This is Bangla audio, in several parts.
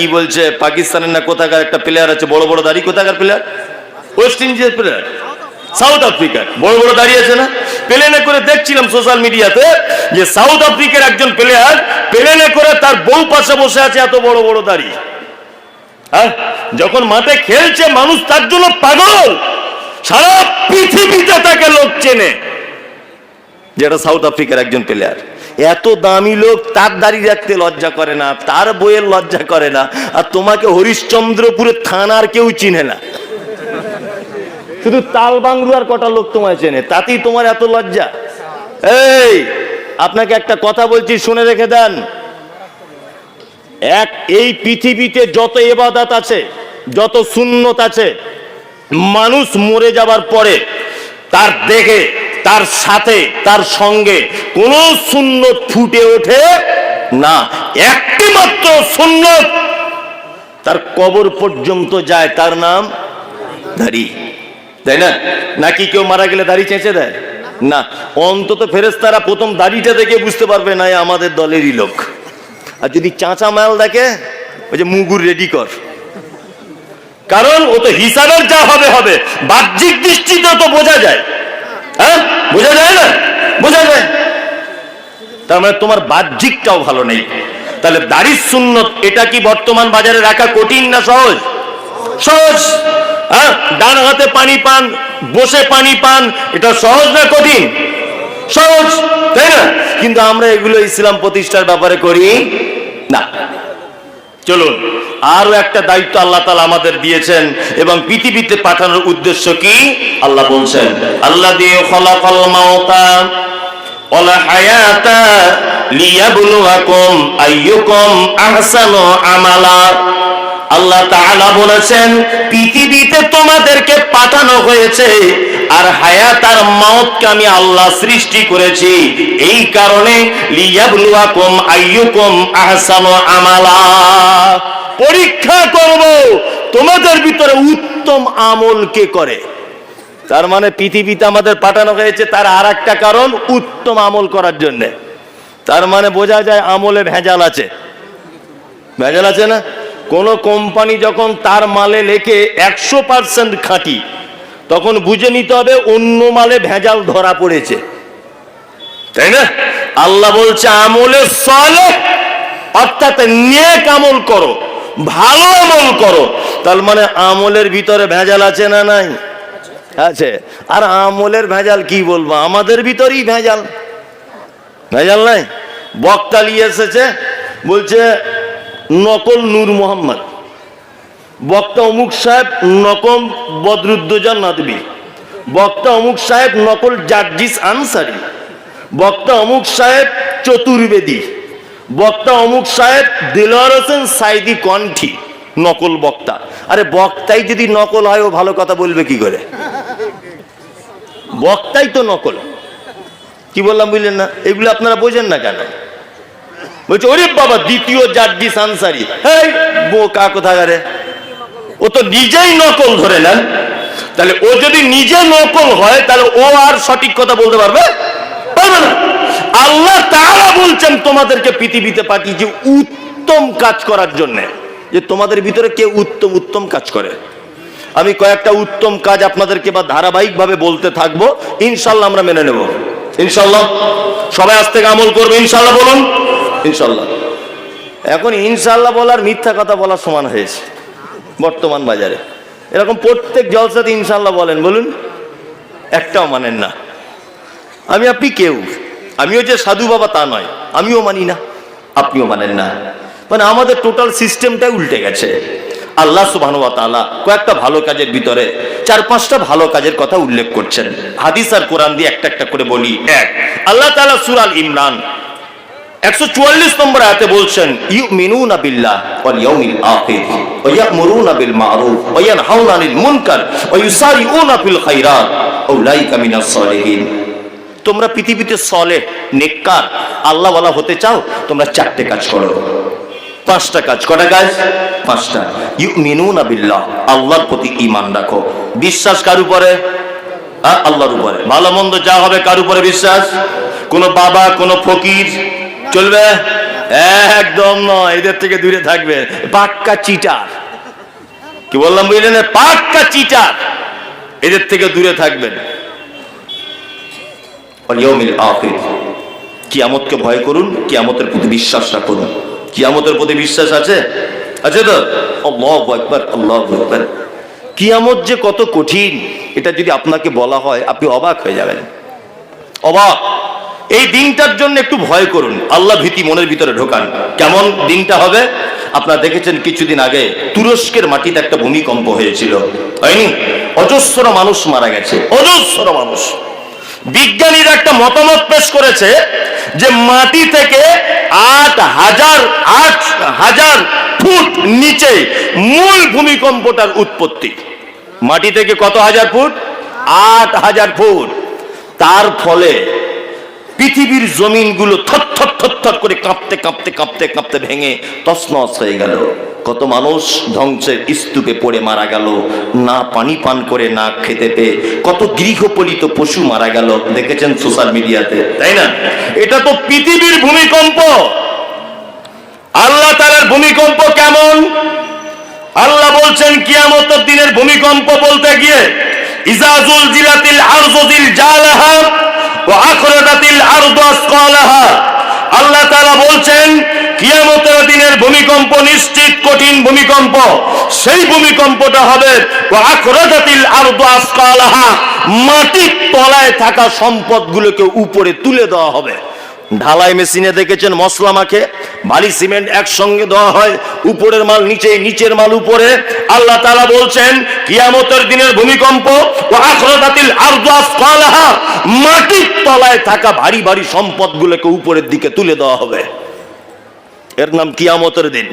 কি বলছে? পাকিস্তানের না কোথাকার একটা প্লেয়ার আছে? বড় বড় দাড়ি কোথাকার প্লেয়ার ওয়েস্ট ইন্ডিজের প্লেয়ার সাউথ আফ্রিকার বড় বড় দাঁড়িয়ে আছে না? প্লেনে করে দেখছিলাম সোশ্যাল মিডিয়াতে যে সাউথ আফ্রিকার একজন প্লেয়ার প্লেনে করে তার বউ পাশে বসে আছে এত বড় বড় দাড়ি। হ্যাঁ? যখন মাঠে খেলছে, মানুষ তার জন্য পাগল। সারা পৃথিবীতে তাকে লোক চেনে। যেটা সাউথ আফ্রিকার একজন প্লেয়ার এত দামি লোক তার দাড়ি রাখতে লজ্জা করে না, তার বইয়ের লজ্জা করে না, আর তোমাকে হরিশ্চন্দ্রপুরের থানার কেউ চিনে না। শুধু তাল বাংলুয়ার কটা লোক তোমায় চেনে, তাতেই তোমার এত লজ্জা। এই, আপনাকে একটা কথা বলছি, শুনে রেখে দেন। এক, এই পৃথিবীতে যত এবাদাত আছে, যত সুন্নত আছে, মানুষ মরে যাবার পরে তার দেখে তার সাথে, তার সঙ্গে কোন সুন্নত ফুটে ওঠে না। একটি মাত্র সুন্নত। তার কবর পর্যন্ত যায়, তার নাম দাড়ি। তাই না? নাকি কেউ মারা গেলে দাড়ি চেঁচে দেয়? না। অন্তত ফেরেস্তারা প্রথম দাড়িটা দেখে বুঝতে পারবে না আমাদের দলেরই লোক। আর যদি চাঁচা মাল দেখে, ওই যে মুগুর রেডি কর। কারণ ও তো হিসাবের যা হবে হবে। বাহ্যিক দৃষ্টিতে তো বোঝা যায়। হ্যাঁ? বোঝা যায় না? বোঝা যায়। তার মানে তোমার বাহ্যিকটাও ভালো নেই। তাহলে দাড়ির সুন্নত, এটা কি বর্তমান বাজারে রাখা কঠিন না সহজ? সহজ। হ্যাঁ? ডান হাতে পানি পান, বসে পানি পান, এটা সহজ না কঠিন? সহজ, তাই না? কিন্তু আমরা এগুলো ইসলাম প্রতিষ্ঠার ব্যাপারে করি না। চলুন আরও একটা দায়িত্ব আল্লাহ তালা আমাদের দিয়েছেন এবং পৃথিবীতে পাঠানোর উদ্দেশ্য কি? আল্লাহ বলছেন আল্লাহ দিয়ে ফলাফল মাওতা আমালা। আল্লাহ তাআলা বলেছেন, পৃথিবীতে তোমাদেরকে পাঠানো হয়েছে আর হায়াত আর মাউতকে আমি আল্লাহ সৃষ্টি করেছি। এই কারণে আমালা। পরীক্ষা করব, তোমাদের ভিতরে উত্তম আমল কে করে? তার মানে পৃথিবীতে আমাদের পাঠানো হয়েছে তার আর একটা কারণ, উত্তম আমল করার জন্য। তার মানে বোঝা যায় আমলে ভেজাল আছে। ভেজাল আছে না? কোন কোম্পানি যখন তার মালে লেখে একশো পার্সেন্ট খাঁটি, তখন বুঝে নিতে হবে অন্য মালে ভেজাল ধরা পড়েছে। তাই না? আল্লাহ বলছে, আমলে সলে, অর্থাৎ নেক আমল করো, ভালো আমল করো। তার মানে আমলের ভিতরে ভেজাল আছে না নাই? আছে। আর আমলের ভেজাল কি বলব? আমাদের ভিতরেই ভেজাল। ভেজাল নাই? বক্তা নিয়ে এসেছে, বলছে নকল নূর মোহাম্মদ। বক্তা অমুক সাহেব নকল বদরুদ্দোজা নদবী। বক্তা অমুক সাহেব নকল জার্জিস আনসারি। বক্তা অমুক সাহেব চতুর্বেদী। বক্তা অমুক সাহেব দিলওয়ার হোসেন সাইদি কণ্ঠী, নকল বক্তা। আরে বক্তাই যদি নকল হয়, ও ভালো কথা বলবে কি করে? বক্তাই তো নকল। কি বললাম বুঝলেন না? এগুলো আপনারা বোঝেন না কেন? বলছে, ওরে বাবা, দ্বিতীয় জার্জিস আনসারি। এই বোকা কোথাকারে? ও তো নিজেই নকল ধরে নেন। তাহলে ও যদি নিজে নকল হয়, তাহলে ও আর সঠিক কথা বলতে পারবে? পারবে না। আল্লাহ তাআলা বলছেন তোমাদেরকে পৃথিবীতে পাঠিয়েছি উত্তম কাজ করার জন্য, যে তোমাদের ভিতরে কে উত্তম উত্তম কাজ করে। আমি কয়েকটা উত্তম কাজ আপনাদেরকে বা ধারাবাহিকভাবে বলতে থাকব। ইনশাল্লাহ আমরা মেনে নেব। ইনশাল্লাহ। সবাই আজ থেকে আমল করবে, ইনশাল্লাহ বলুন। ইনশাল্লাহ। এখন ইনশাল্লাহ বলার মিথ্যা কথা বলার সমান হয়েছে, বর্তমান বাজারে। এরকম প্রত্যেক জলসাতে ইনশাল্লাহ বলেন, বলুন, একটাও মানেন না। আমি, আপনি কেউ? আমিও যে সাধু বাবা তা নয়, আমিও মানি না, আপনিও মানেন না। মানে আমাদের টোটাল সিস্টেমটাই উল্টে গেছে। আল্লাহ সুবাহ কয়েকটা ভালো কাজের ভিতরে চার পাঁচটা ভালো কাজের কথা উল্লেখ করছেন। হাদিস আর কোরআন দিয়ে একটা একটা করে বলি। এক, আল্লাহ তাআলা সুরাল ইমরান একশো চুয়াল্লিশ নম্বর আয়াতে বলছেন ইউ মিনুনা বিল্লাহ ওয়াল ইয়াউমিল আখির ওয়া ইয়ামুরুনা বিল মারুফ ওয়া ইয়ানহাউনা আনিল মুনকার ওয়া ইউসারিউনা ফিল খাইরাত উলাইকা মিনাস সালিহিন। তোমরা পৃথিবীতে সলে নেককার আল্লাহ ওয়ালা হতে চাও তোমরা চারটে কাজ করো। পাঁচটা কাজ কটা কাজ পাঁচটা। ইউ মিনুনা বিল্লাহ আল্লাহর প্রতি ইমান রাখো। বিশ্বাস কার উপরে? হ্যাঁ, আল্লাহর উপরে। ভালো মন্দ যা হবে কার উপরে বিশ্বাস? কোন বাবা কোন ফকির চলবে? একদম নয়, এদের থেকে দূরে থাকবে। পাক্কা চিটার কি বললাম বুঝলেন? পাক্কা চিটার এদের থেকে দূরে থাকবেন। কিয়ামতকে ভয় করুন, কিয়ামতের প্রতি বিশ্বাস রাখুন। কিয়ামতের প্রতি বিশ্বাস আছে? আছে তো? আল্লাহ একবার আল্লাহ একবার কিয়ামত যে কত কঠিন, এটা যদি আপনাকে বলা হয়, আপনি অবাক হয়ে যাবেন। অবাক। এই দিনটার জন্য একটু ভয় করুন। আল্লাহ ভীতি মনের ভিতরে ঢোকান। কেমন দিনটা হবে? আপনারা দেখেছেন কিছুদিন আগে তুরস্কের মাটিতে একটা ভূমিকম্প হয়েছিল। হয়নি অজস্র মানুষ মারা গেছে। অজস্র মানুষ। বিজ্ঞানীরা একটা মতামত পেশ করেছে যে মাটি থেকে আট হাজার আট হাজার ফুট নিচে মূল ভূমিকম্পটার উৎপত্তি। মাটি থেকে কত হাজার ফুট? আট হাজার ফুট। তার ফলে পৃথিবীর জমিনগুলো থর থর থর থর করে কাঁপতে কাঁপতে কাঁপতে কাঁপতে ভেঙে তছনছ হয়ে গেল। কত মানুষ ধ্বংসের স্তূপে পড়ে মারা গেল, না পানি পান করে, না খেতে পেয়ে। কত গৃহপালিত পশু মারা গেল, দেখেছেন সোশ্যাল মিডিয়াতে, তাই না? এটা তো পৃথিবীর ভূমিকম্প। আল্লাহ তালার ভূমিকম্প কেমন? আল্লাহ বলছেন, কিয়ামতের দিনের ভূমিকম্প বলতে গিয়ে ইজাজুল জিলাতিল আরজুদিল জালাহা আল্লাহ তাআলা বলছেন, কিয়ামতের দিনের ভূমিকম্প নিশ্চিত কঠিন ভূমিকম্প। সেই ভূমিকম্পটা হবে মাটির তলায় থাকা সম্পদগুলোকে উপরে তুলে দেওয়া হবে। ঢালাই মেশিনে দেখেছেন মশলা মাখে, বালি সিমেন্ট একসঙ্গে দেওয়া হয়, উপরের মাল নিচে, নিচের মাল উপরে। আল্লাহ তাআলা বলছেন, কিয়ামতের দিনের ভূমিকম্প ও আখরাতাতিল আসফালাহা মাটির তলায় থাকা ভারী ভারী সম্পদগুলোকে উপরের দিকে তুলে দেওয়া হবে। এর নাম কিয়ামতের দিন।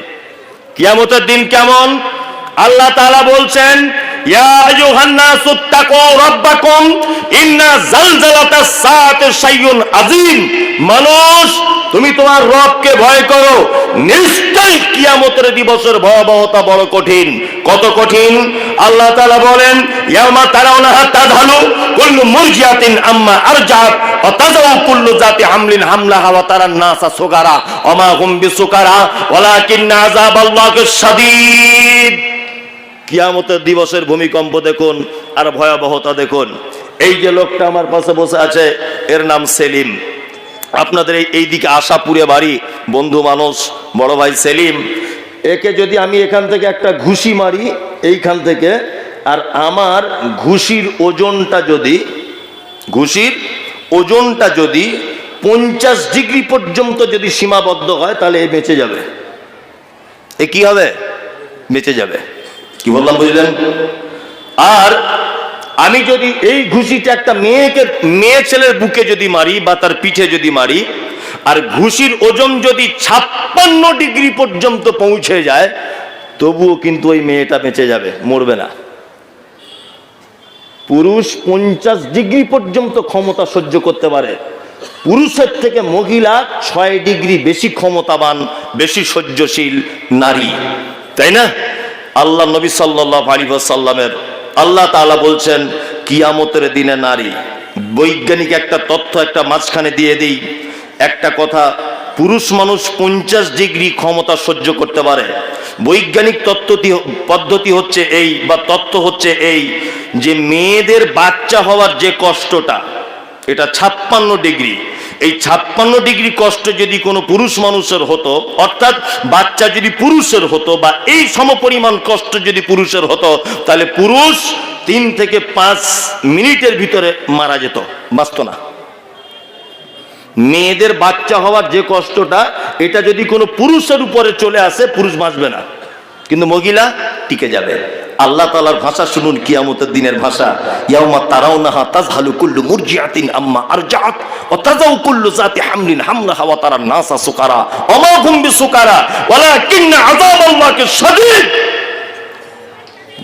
কিয়ামতের দিন কেমন? আল্লাহ তালা বলছেন মানুষ, তুমি তোমার রবকে ভয় করো। নিশ্চয় কিয়ামতের দিবসের ভয়াবহতা বড় কঠিন। কত কঠিন? আল্লাহ তাআলা বলেন ইয়ামা আম্মা জাতি হামলিন তারান নাসা সুগারা কিয়ামতের দিবসের ভূমিকম্প দেখুন আর ভয়াবহতা দেখুন। এই যে লোকটা আমার পাশে বসে আছে, এর নাম সেলিম। আপনাদের এই দিকে আশাপুরে বাড়ি, বন্ধু মানুষ, বড় ভাই সেলিম। একে যদি আমি এখান থেকে একটা ঘুষি মারি, এইখান থেকে, আর আমার ঘুষির ওজনটা যদি ঘুষির ওজনটা যদি পঞ্চাশ ডিগ্রি পর্যন্ত যদি সীমাবদ্ধ হয়, তাহলে এ বেঁচে যাবে। এ কি হবে? বেঁচে যাবে। কি বললাম, বুঝলেন? আর আমি যদি এই ঘুষিটা একটা মেয়েকে, মেয়ে ছেলের বুকে যদি মারি বা তার পিঠে যদি মারি, আর ঘুষির ওজন যদি ছাপ্পান্ন ডিগ্রি পর্যন্ত পৌঁছে যায়, তবুও কিন্তু ওই মেয়েটা বেঁচে যাবে, মরবে না। পুরুষ পঞ্চাশ ডিগ্রি পর্যন্ত ক্ষমতা সহ্য করতে পারে। পুরুষের থেকে মহিলা ছয় ডিগ্রি বেশি ক্ষমতাবান, বেশি সহ্যশীল নারী। তাই না? আল্লাহ নবী সাল্লাহ আলী সাল্লামের আল্লাহ তাআলা বলছেন, কিয়ামতের দিনে নারী বৈজ্ঞানিক একটা তথ্য একটা মাঝখানে দিয়ে দিই। একটা কথা, পুরুষ মানুষ পঞ্চাশ ডিগ্রি ক্ষমতা সহ্য করতে পারে। বৈজ্ঞানিক তত্ত্বটি, পদ্ধতি হচ্ছে এই বা তত্ত্ব হচ্ছে এই যে মেয়েদের বাচ্চা হওয়ার যে কষ্টটা, এটা ছাপ্পান্ন ডিগ্রি। এই ছাপ্পান্ন ডিগ্রি কষ্ট যদি কোনো পুরুষ মানুষের হতো, অর্থাৎ বাচ্চা যদি পুরুষের হতো বা এই সমপরিমাণ কষ্ট যদি পুরুষের হতো, তাহলে পুরুষ তিন থেকে পাঁচ মিনিটের ভিতরে মারা যেত, বাঁচত না। মেয়েদের বাচ্চা হওয়ার যে কষ্টটা, এটা যদি কোনো পুরুষের উপরে চলে আসে, পুরুষ বাঁচবে না। কিন্তু মহিলা টিকে যাবে। আল্লাহ তালার ভাষা শুনুন, কিয়ামতের দিনের ভাষা। ইয়াউমা তারাউনাহা তাজহালু কুল্লু মুরজিআতিন আম্মা আরজাআত, ওয়া তাযাউ কুল্লু জাতি হামলিন হামলাহা ওয়া তারান নাসা সুকারা। ওয়া মা হুম বিসুকারা, ওয়ালাকিন্না আযাবাল্লাহি শাদীদ।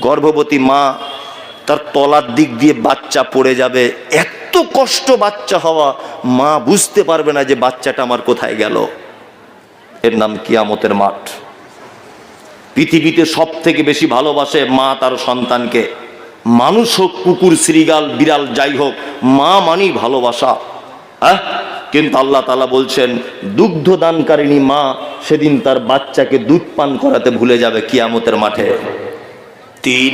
গর্ভবতী মা তার তলার দিক দিয়ে বাচ্চা পড়ে যাবে। এত কষ্ট বাচ্চা হওয়া, মা বুঝতে পারবে না যে বাচ্চাটা আমার কোথায় গেল। এর নাম কিয়ামতের মাঠ। পৃথিবীতে সব থেকে বেশি ভালোবাসে মা তার সন্তানকে। মানুষ হোক, কুকুর, শ্রীগাল, বিড়াল, যাই হোক, মা মানি ভালোবাসা। হ্যাঁ কিন্তু আল্লাহ তালা বলছেন, দুগ্ধ দানকারিণী মা সেদিন তার বাচ্চাকে দুধ পান করাতে ভুলে যাবে কিয়ামতের মাঠে। তিন,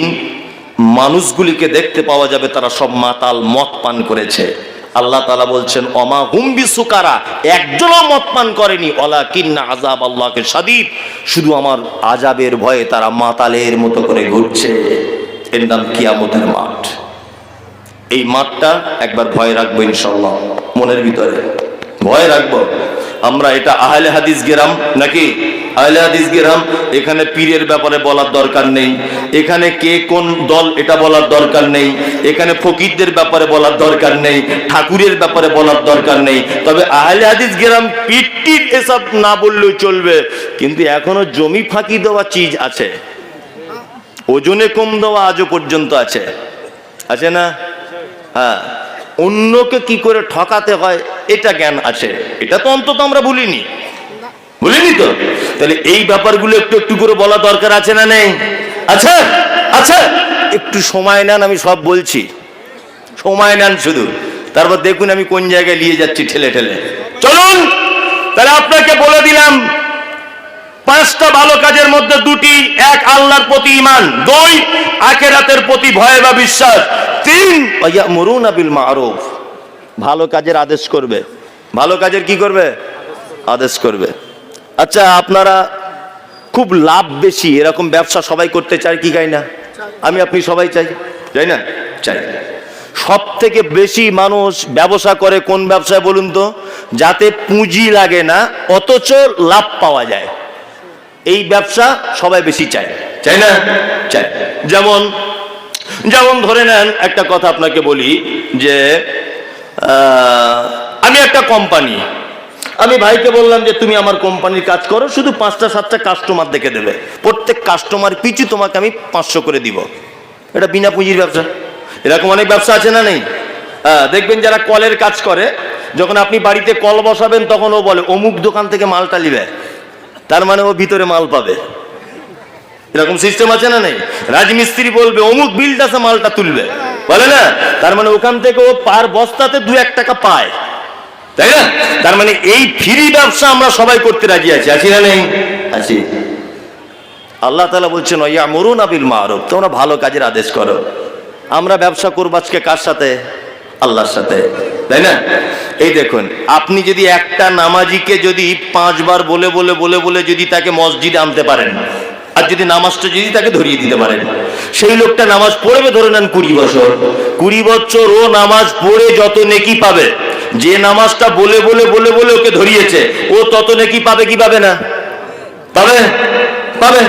মানুষগুলিকে দেখতে পাওয়া যাবে তারা সব মাতাল মদ পান করেছে। আল্লাহ তালা বলছেন, অমা হুম্বি সুকারা একজনও মদ পান করেনি। অলা কিন্না আজাব আল্লাহকে সাদিদ শুধু আমার আজাবের ভয়ে তারা মাতালের মতো করে ঘুরছে। এর নাম কিয়ামতের মাঠ। এই মাঠটা একবার ভয় রাখব ইনশাল্লাহ মনের ভিতরে। ভয় রাখব। আমরা এটা আহলে হাদিস গেরাম নাকি আহলে হাদিস গেরাম, এখানে পীরের ব্যাপারে বলার দরকার নেই। এখানে কে কোন দল, এটা বলার দরকার নেই। এখানে ফকিরদের ব্যাপারে বলার দরকার নেই। ঠাকুরের ব্যাপারে বলার দরকার নেই। তবে আহলে হাদিস গেরাম পিটির এসব না বললেও চলবে। কিন্তু এখনও জমি ফাঁকি দেওয়া চিজ আছে। ওজনে কম দেওয়া আজও পর্যন্ত আছে। আছে না? হ্যাঁ। অন্যকে কি করে ঠকাতে হয়, এটা জ্ঞান আছে। এটা তো অন্তত আমরা ভুলিনি। ভুলিনি তো? তাহলে এই ব্যাপারগুলো একটু একটু করে বলা দরকার আছে না নেই? আচ্ছা আচ্ছা একটু সময় নেন, আমি সব বলছি। সময় নেন শুধু। তারপর দেখুন আমি কোন জায়গায় নিয়ে যাচ্ছি ঠেলে ঠেলে। চলুন, তাহলে আপনাকে বলে দিলাম, পাঁচটা ভালো কাজের মধ্যে দুটি, এক আল্লাহর প্রতি ইমান দুই, আখেরাতের প্রতি ভয় বা বিশ্বাস, তিন মরুন আবিল মারুফ। ভালো কাজের আদেশ করবে। ভালো কাজের কি করবে? আদেশ করবে। আচ্ছা আপনারা খুব লাভ বেশি এরকম ব্যবসা সবাই করতে চায় কি না? আমি, আপনি সবাই চাই। চাই না? চাই। সব থেকে বেশি মানুষ ব্যবসা করে কোন ব্যবসায় বলুন তো? যাতে পুঁজি লাগে না, অথচ লাভ পাওয়া যায়। এই ব্যবসা সবাই বেশি চায়। চাই না? চাই। যেমন যেমন ধরে নেন, একটা কথা আপনাকে বলি যে আমি একটা কোম্পানি আমি ভাইকে বললাম যে তুমি আমার কোম্পানির কাজ করো শুধু পাঁচটা সাতটা কাস্টমার দেখে দেবে। প্রত্যেক কাস্টমার পিছু তোমাকে আমি পাঁচশো করে দিব। এটা বিনা পুঁজির ব্যবসা। এরকম অনেক ব্যবসা আছে না নেই? হ্যাঁ, দেখবেন যারা কলের কাজ করে যখন আপনি বাড়িতে কল বসাবেন তখন ও বলে অমুক দোকান থেকে মালটা নিবে। তার মানে ও ভিতরে মাল পাবে। এরকম সিস্টেম আছে না নেই? রাজমিস্ত্রি বলবে অমুক বিলটাসে মালটা তুলবে। বলে না? তার মানে ওখান থেকে ও পার বস্তাতে দু এক টাকা পায়। তাই না? তার মানে এই ফ্রি ব্যবসা আমরা সবাই করতে রাজি আছি। আছি না নেই? আছি। আল্লাহ তালা বলছেন ইয়া মরুন আবিল মারুফ। তোমরা ভালো কাজের আদেশ করো। আমরা ব্যবসা করব আজকে কার সাথে? আল্লাহর সাথে। তাই না? এই দেখুন, আপনি যদি একটা নামাজিকে যদি পাঁচবার বলে বলে বলে বলে যদি তাকে মসজিদে আনতে পারেন, আর যদি নামাজটা যদি তাকে ধরিয়ে দিতে পারেন, সেই লোকটা নামাজ পড়বে ধরে নেন কুড়ি বছর। কুড়ি বছর ও নামাজ পড়ে যত নেকি পাবে। যে নামাজটা বলে বলে বলে বলে ওকে ধরিয়েছে, ও তত নাকি পাবে, কি পাবে না? পাবে? পাবে?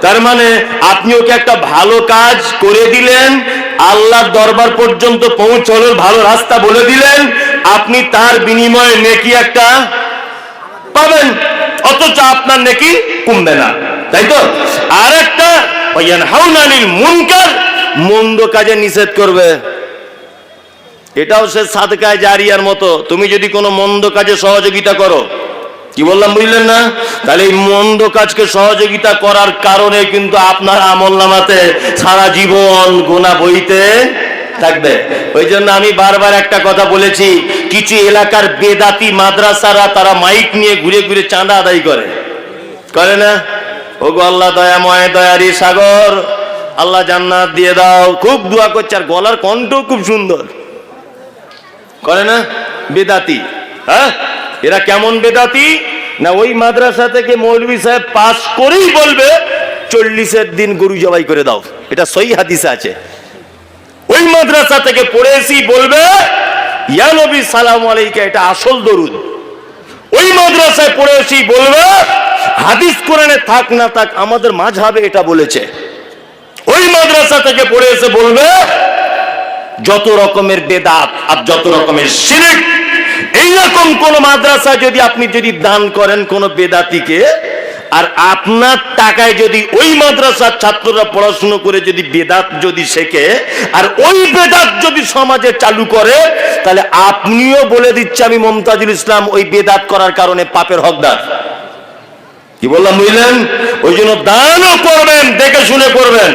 তার মানে আপনি ওকে একটা ভালো কাজ করে দিলেন, আল্লাহর দরবার পর্যন্ত পৌঁছানোর ভালো রাস্তা বলে দিলেন, আপনি তার বিনিময়ে নেকি একটা পাবেন, অথচ আপনার নেকি কমবে না। তাই তো? আর একটা মন্দ কাজে নিষেধ করবে। এটাও সে সাদকায় জারিয়ার মতো। তুমি যদি কোনো মন্দ কাজে সহযোগিতা করো, কি বললাম বুঝলেন না? তাহলে এই মন্দ কাজকে সহযোগিতা করার কারণে কিন্তু আপনার আমল নামাতে সারা জীবন গোনা বইতে থাকবে। ওই জন্য আমি বারবার একটা কথা বলেছি, কিছু এলাকার বেদাতি মাদ্রাসারা তারা মাইক নিয়ে ঘুরে ঘুরে চাঁদা আদায় করে। করে না? ও গো আল্লাহ দয়াময় দয়ারি সাগর। আল্লাহ জান্নাত দিয়ে দাও। খুব দোয়া করছে, আর গলার কণ্ঠ খুব সুন্দর। করে না? বেদাতি। হ্যাঁ? এরা কেমন বেদাতি? না, ওই মাদ্রাসা থেকে মৌলভী সাহেব পাস করেই বলবে, চল্লিশের দিন গরু জবাই করে দাও। এটা সই হাদিসে আছে। ওই মাদ্রাসা থেকে পড়ে এসি বলবে, ইয়া সালাম আলাইকা, এটা আসল দরুদ। ওই মাদ্রাসায় পড়ে এসি বলবে, হাদিস কোরআনে থাক না থাক, আমাদের মাঝহাবে এটা বলেছে। ওই মাদ্রাসা থেকে পড়ে এসে বলবে যত রকমের বেদাত আর যত রকমের শিরিক, এইরকম কোন মাদ্রাসা যদি আপনি যদি দান করেন কোন বেদাতিকে, আর আপনার টাকায় যদি ওই মাদ্রাসার ছাত্ররা পড়াশুনো করে যদি বেদাত যদি শেখে, আর ওই বেদাত যদি সমাজে চালু করে, তাহলে আপনিও বলে দিচ্ছে আমি মমতাজুল ইসলাম ওই বেদাত করার কারণে পাপের হকদার। কি বললাম, বুঝলেন? ওই জন্য দানও করবেন, দেখে শুনে করবেন।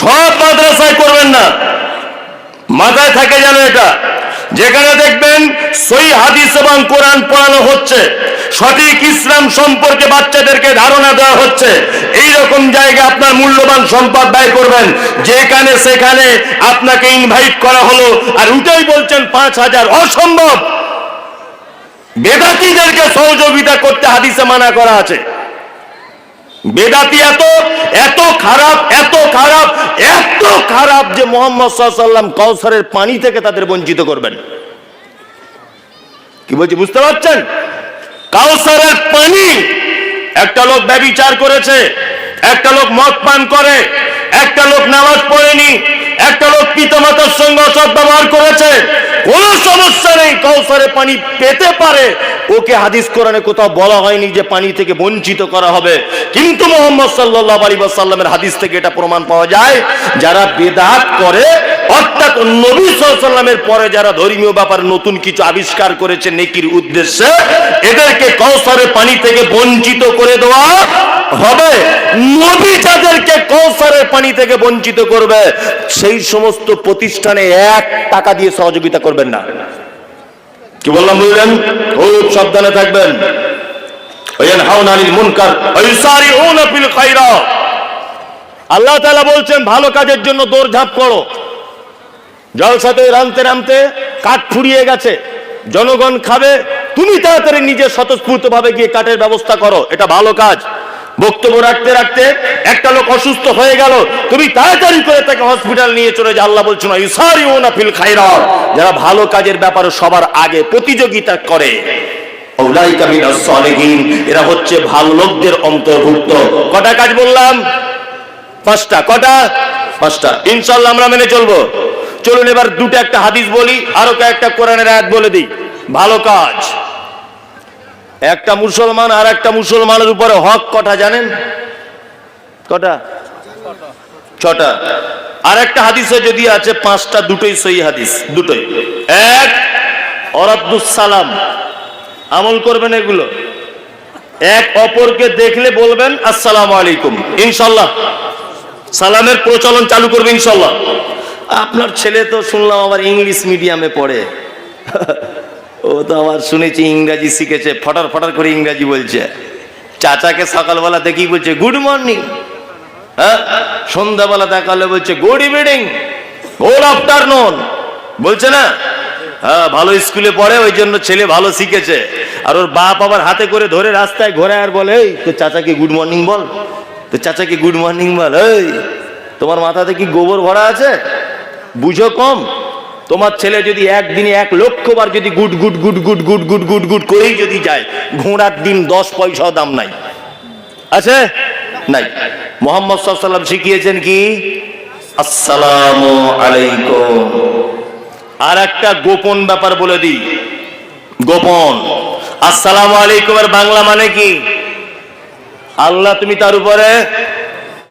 সব মাদ্রাসায় করবেন না। মাথায় থাকে যেন এটা। যেখানে দেখবেন সই হাদিস এবং কোরআন পড়ানো হচ্ছে, সঠিক ইসলাম সম্পর্কে বাচ্চাদেরকে ধারণা দেওয়া হচ্ছে এই রকম জায়গায় আপনার মূল্যবান সম্পদ ব্যয় করবেন, যেখানে সেখানে আপনাকে ইনভাইট করা হলো, আর উঠেই বলছেন পাঁচ হাজার অসম্ভব। বেদাতিদেরকে সহযোগিতা করতে হাদিসে মানা করা আছে। বেদাতি এত এত খারাপ এত খারাপ এত খারাপ যে মোহাম্মদ সাল্লাম কৌসারের পানি থেকে তাদের বঞ্চিত করবেন। কি বলছি, বুঝতে পারছেন? কাউসারের পানি, একটা লোক ব্যবিচার করেছে, একটা লোক মদ পান করে, একটা লোক নামাজ পড়েনি, একটা লোক পিতামাতার সঙ্গে ব্যবহার করেছে, কোন সমস্যা নেই কৌসারে পানি পেতে পারে ওকে হাদিস কোরআনে কোথাও বলা হয়নি যে পানি থেকে বঞ্চিত করা হবে। কিন্তু মোহাম্মদ সাল্লাহ আলী সাল্লামের হাদিস থেকে এটা প্রমাণ পাওয়া যায়, যারা বেদাত করে, অর্থাৎ নবী সাল্লামের পরে যারা ধর্মীয় ব্যাপারে নতুন কিছু আবিষ্কার করেছে নেকির উদ্দেশ্যে, এদেরকে কৌসারের পানি থেকে বঞ্চিত করে দেওয়া হবে। নবী যাদেরকে কৌসারের পানি থেকে বঞ্চিত করবে, সেই সমস্ত প্রতিষ্ঠানে এক টাকা দিয়ে সহযোগিতা করবেন না। কি বললাম বুঝলেন? খুব সাবধানে থাকবেন। আল্লাহ বলছেন, ভালো কাজের জন্য দৌড়ঝাঁপ করো। জলসাতে রামতে রামতে কাঠ ফুরিয়ে গেছে। জনগণ খাবে। তুমি তাড়াতাড়ি নিজে স্বতঃস্ফূর্ত ভাবে গিয়ে কাঠের ব্যবস্থা করো। এটা ভালো কাজ। বক্তব্য রাখতে রাখতে একটা লোক অসুস্থ হয়ে গেল। তুমি তাড়াতাড়ি করে তাকে হসপিটাল নিয়ে চলে যা। আল্লাহ বলছো না ইউসারি না ফিল খাইরাত। যারা ভালো কাজের ব্যাপারে সবার আগে প্রতিযোগিতা করে। এরা হচ্ছে ভালো লোকদের অন্তর্ভুক্ত। কটা কাজ বললাম? পাঁচটা। কটা? পাঁচটা। ইনশাল্লাহ আমরা মেনে চলবো। চলুন এবার দুটো একটা হাদিস বলি, আরও কয়েকটা কোরআনের আয়াত বলে দিই। ভালো কাজ। একটা মুসলমান আর একটা মুসলমানের উপরে হক কটা জানেন? কটা? ছটা। আর একটা হাদিসে যদি আছে, পাঁচটা, দুটোই সহি হাদিস, দুটোই। এক সালাম। আমল করবেন এগুলো। এক, অপরকে দেখলে বলবেন, আসসালামু আলাইকুম। ইনশাল্লাহ। সালামের প্রচলন চালু করবে ইনশাল্লাহ। আপনার ছেলে তো শুনলাম আবার ইংলিশ মিডিয়ামে পড়ে। ও তো আবার শুনেছি ইংরাজি শিখেছে, ফটার ফটার করে ইংরাজি বলছে। চাচাকে সকালবেলা দেখি বলছে গুড মর্নিং হ্যাঁ? সন্ধ্যাবেলা দেখালে বলছে গুড ইভিনিং গুড আফটারনুন বলছে না? হ্যাঁ ভালো স্কুলে পড়ে, ওই জন্য ছেলে ভালো শিখেছে। আর ওর বাপ আবার হাতে করে ধরে রাস্তায় ঘোরে আর বলে, এই তো চাচাকে গুড মর্নিং বল। তো চাচাকে গুড মর্নিং বল। এই, তোমার মাথাতে কি গোবর ভরা আছে? বুঝো কম। তোমার ছেলে যদি একদিনে এক লক্ষ বার যদি good good good good good good good good করেই যদি যায়, ঘোড়ার দিন দশ পয়সা দাম নাই। আছে? নাই। মোহাম্মদ সাল্লাম শিখিয়েছেন কি? আসসালাম আলাইকুম। আর একটা গোপন ব্যাপার বলে দিই। গোপন। আসসালামু আলাইকুম এর বাংলা মানে কি? আল্লাহ তুমি তার উপরে